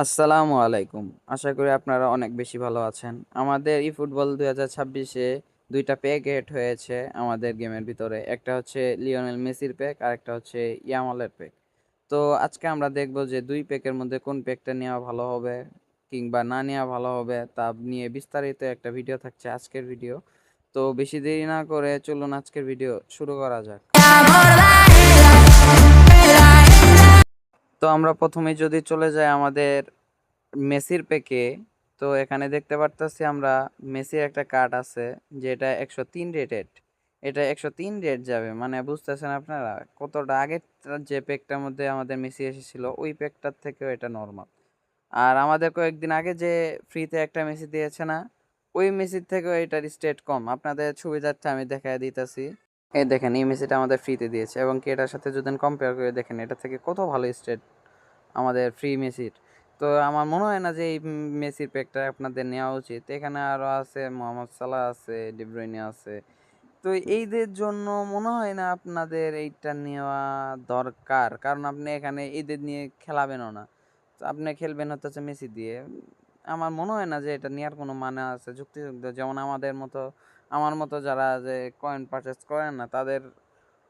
আসসালামু আলাইকুম। আশা করি আপনারা অনেক বেশি ভালো আছেন। আমাদের ই ফুটবল দুই হাজার ছাব্বিশে দুইটা প্যাক এড হয়েছে আমাদের গেমের ভিতরে। একটা হচ্ছে লিওনেল মেসির প্যাক আর একটা হচ্ছে ইয়ামালের প্যাক তো আজকে আমরা দেখব যে দুই প্যাকের মধ্যে কোন প্যাকটা নেওয়া ভালো হবে কিংবা না নেওয়া ভালো হবে তা নিয়ে বিস্তারিত একটা ভিডিও থাকছে আজকের ভিডিও তো বেশি দেরি না করে চলুন আজকের ভিডিও শুরু করা যাক। তো আমরা প্রথমে যদি চলে যাই আমাদের মেসির পেকে, তো এখানে দেখতে পারতেছি আমরা মেসির একটা কার্ড আছে যেটা একশো তিন রেটেড। এটা একশো তিন রেট যাবে মানে বুঝতেছেন আপনারা? কতটা আগের যে পেকটার মধ্যে আমাদের মেসি এসেছিল, ওই পেকটার থেকেও এটা নর্মাল আর আমাদের কয়েকদিন আগে যে ফ্রিতে একটা মেসি দিয়েছে না, ওই মেসির থেকেও এটার স্টেট কম। আপনাদের ছবি সুবিধার্থে আমি দেখায় দিতেছি। এই দেখেন এই মেসিটা আমাদের ফ্রিতে দিয়েছে এবং কি এটার সাথে যদি কম্পেয়ার করে দেখেন, এটা থেকে কত ভালো স্টেট আমাদের ফ্রি মেসির তো আমার মনে হয় না যে এই মেসির প্যাকটা আপনাদের নেওয়া উচিত। এখানে আরও আছে, মোহাম্মদ সালাহ আছে, ডিব্রুইনে আছে। তো এইদের জন্য মনে হয় না আপনাদের এইটা নেওয়া দরকার। কারণ আপনি এখানে এদের নিয়ে খেলাবেনও না। তো আপনি খেলবেন হচ্ছে মেসি দিয়ে। আমার মনে হয় না যে এটা নেওয়ার কোনো মানে আছে। যুক্তিযুক্ত, যেমন আমাদের মতো, আমার মতো যারা যে কয়েন পারচেস করেন না, তাদের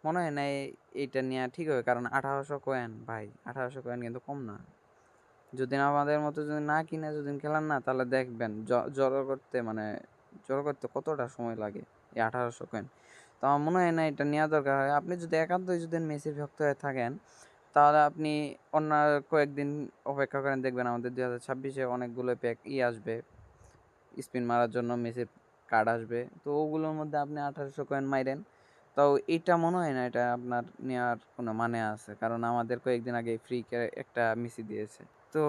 মনে হয় না এইটা নেওয়া ঠিক হবে। কারণ আঠারোশো কয়েন ভাই, আঠারোশো কয়েন কিন্তু কম না। যদি আমাদের মতো যদি না কিনে যদি খেলান না, তাহলে দেখবেন জড়ো করতে মানে জড়ো করতে কতটা সময় লাগে এই আঠারোশো কয়েন তো আমার মনে হয় না এটা নেওয়া দরকার হয়। আপনি যদি একান্তই যদি মেসির ভক্ত হয়ে থাকেন তাহলে আপনি অন্য কয়েকদিন অপেক্ষা করেন, দেখবেন আমাদের দুই হাজার ছাব্বিশে অনেকগুলো প্যাক ই আসবে। স্পিন মারার জন্য মেসির কার্ড আসবে। তো ওগুলোর মধ্যে আপনি আঠারোশো কয়েন মাইরেন। তো এটা মনে হয় না, এটা আপনার নেওয়ার কোনো মানে আছে। কারণ আমাদের কয়েকদিন আগে ফ্রি একটা মেসি দিয়েছে। তো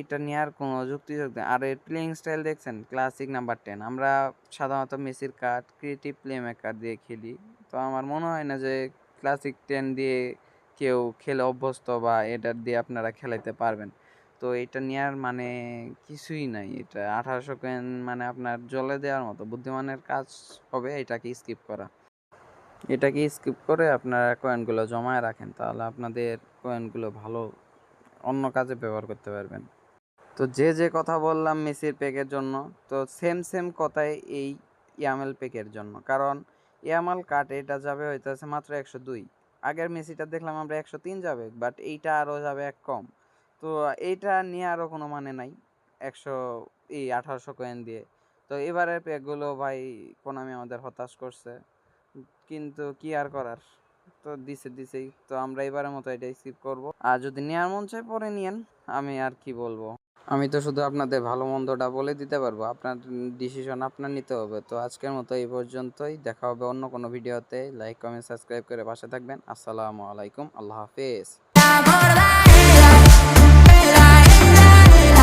এটা নেওয়ার কোনো যুক্তিযুক্ত নেই। আর এর প্লেয়িং স্টাইল দেখছেন? ক্লাসিক নাম্বার টেন আমরা সাধারণত মেসির কার্ড ক্রিয়েটিভ প্লে মেকার দিয়ে খেলি। তো আমার মনে হয় না যে ক্লাসিক টেন দিয়ে কেউ খেলে অভ্যস্ত বা এটার দিয়ে আপনারা খেলাইতে পারবেন। তো এটা নেওয়ার মানে কিছুই নাই। এটা আঠারোশো কয়েন মানে আপনার জলে দেওয়ার মতো বুদ্ধিমানের কাজ হবে, এটাকে স্কিপ করা। এটাকে স্কিপ করে আপনারা কয়েনগুলো জমায় রাখেন, তাহলে আপনাদের কয়েনগুলো ভালো অন্য কাজে ব্যবহার করতে পারবেন। তো যে যে কথা বললাম মেসির পেকের জন্য, তো সেম সেম কথাই এই ইয়ামেল পেকের জন্য। কারণ ইয়ামাল কাট এটা যাবে হইতেছে মাত্র একশো দুই। আগের মেসিটা দেখলাম আমরা একশো তিন যাবে বাট এইটা আরও যাবে এক কম। তো এইটা নিয়ে আরও কোনো মানে নাই, একশো এই আঠারোশো কয়েন দিয়ে। তো এবারের পেকগুলো ভাই কোনামি আমাদের হতাশ করছে, কিন্তু কি আর করার? তো দিছে, দিছেই। তো আমরা এবারের মতো এটাই স্কিপ করব। আর যদি নেওয়ার মন চায় পরে নিয়েন, আমি আর কি বলব। আমি তো শুধু আপনাদের ভালো মন্দটা বলে দিতে পারব। আপনার ডিসিশন আপনার নিতে হবে। তো আজকের মতো এই পর্যন্তই। দেখা হবে অন্য কোনো ভিডিওতে লাইক কমেন্ট সাবস্ক্রাইব করে পাশে থাকবেন। আসসালামু আলাইকুম। আল্লাহ হাফেজ।